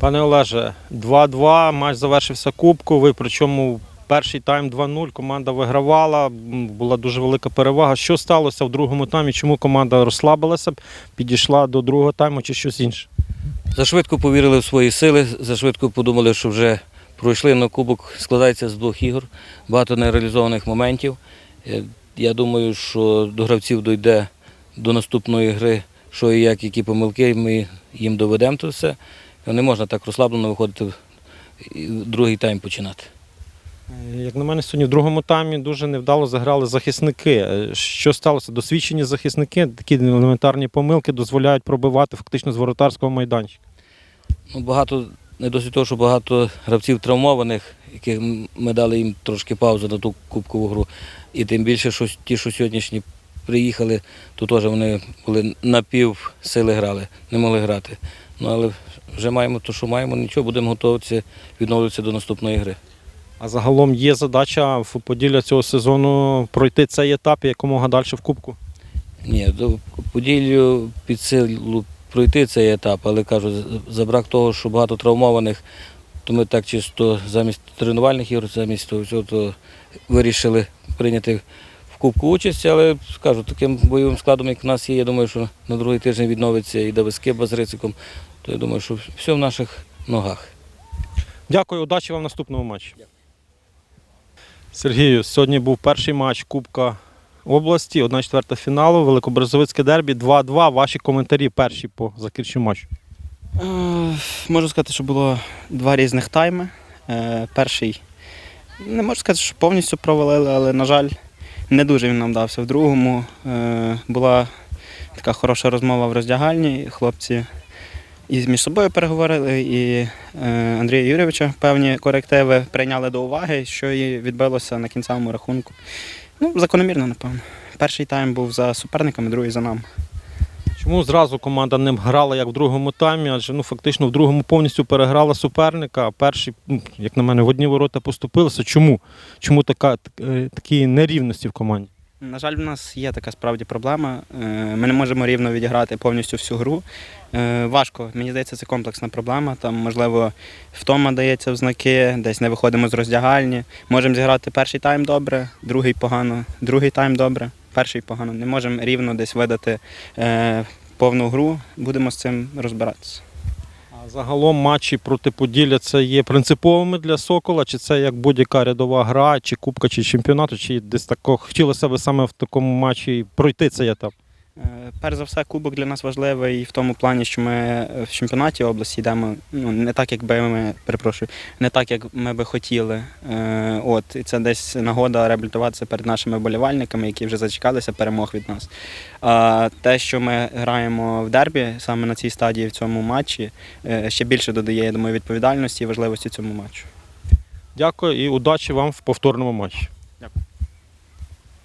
Пане Олеже, 2-2, матч завершився кубку. Ви причому перший тайм 2-0, команда вигравала, була дуже велика перевага. Що сталося в другому таймі? Чому команда розслабилася, підійшла до другого тайму чи щось інше? Зашвидко повірили в свої сили, зашвидко подумали, що вже пройшли на кубок, складається з двох ігор, багато нереалізованих моментів. Е, Я думаю, що до гравців дійде до наступної гри, що і як, які помилки, ми їм доведемо то все. Не можна так розслаблено виходити і другий тайм починати. Е, Як на мене, сьогодні в другому таймі дуже невдало заграли захисники. Е, Що сталося? Досвідчені захисники, такі елементарні помилки дозволяють пробивати фактично з воротарського майданчика. Ну, багато, не досить того, що багато гравців травмованих, яких ми дали їм трошки паузу на ту кубкову гру. І тим більше, що ті, що сьогоднішні приїхали, то теж вони були на пів сили грали, не могли грати. Ну але вже маємо те, що маємо, нічого, будемо готуватися, відновлюватися до наступної гри. А загалом є задача в Поділля цього сезону пройти цей етап і якомога далі в кубку. Ні, до Поділлю під силу пройти цей етап, але кажу, за- за брак того, що багато травмованих, то ми так чисто замість тренувальних ігор, замість того всього, то вирішили прийняти Кубку участь, але скажу, таким бойовим складом, як в нас є, я думаю, що на другий тиждень відновиться і Давискиба з Рициком, то я думаю, що все в наших ногах. Дякую, удачі вам в наступному матчі. Сергію, сьогодні був перший матч Кубка області, 1 четверта фіналу, Великобрезовицьке дербі, 2-2. Ваші коментарі перші по закінченню матчу. Е, Можу сказати, що було два різних тайми. Е, Перший не можу сказати, що повністю провалили, але, на жаль, не дуже він нам дався. В другому е, була така хороша розмова в роздягальні. Хлопці і між собою переговорили, і е, Андрія Юрійовича певні корективи прийняли до уваги, що і відбилося на кінцевому рахунку. Ну, закономірно, напевно. Перший тайм був за суперниками, другий за нами. Чому зразу команда не грала як в другому таймі? Адже ну, фактично в другому повністю переграла суперника, а перший, ну, як на мене, в одні ворота поступилися. Чому? Чому така, е, такі нерівності в команді? На жаль, в нас є така справді проблема. Е, Ми не можемо рівно відіграти повністю всю гру. Е, Важко, мені здається, це комплексна проблема. Там, можливо, втома дається в знаки, десь не виходимо з роздягальні. Можемо зіграти перший тайм добре, другий погано, другий тайм добре, перший погано. Не можемо рівно десь видати е, повну гру. Будемо з цим розбиратися. А загалом матчі проти Поділля це є принциповими для Сокола, чи це як будь-яка рядова гра, чи кубка, чи чемпіонату, чи десь тако хотілося б саме в такому матчі пройти цей етап? Е, Перш за все, кубок для нас важливий в тому плані, що ми е, в чемпіонаті області йдемо ну, не так, як би ми перепрошую, не так, як ми би хотіли. Е, От, і це десь нагода реабілітуватися перед нашими болівальниками, які вже зачекалися перемог від нас. А те, що ми граємо в дербі саме на цій стадії в цьому матчі, ще більше додає, я думаю, відповідальності і важливості цьому матчу. Дякую і удачі вам в повторному матчі.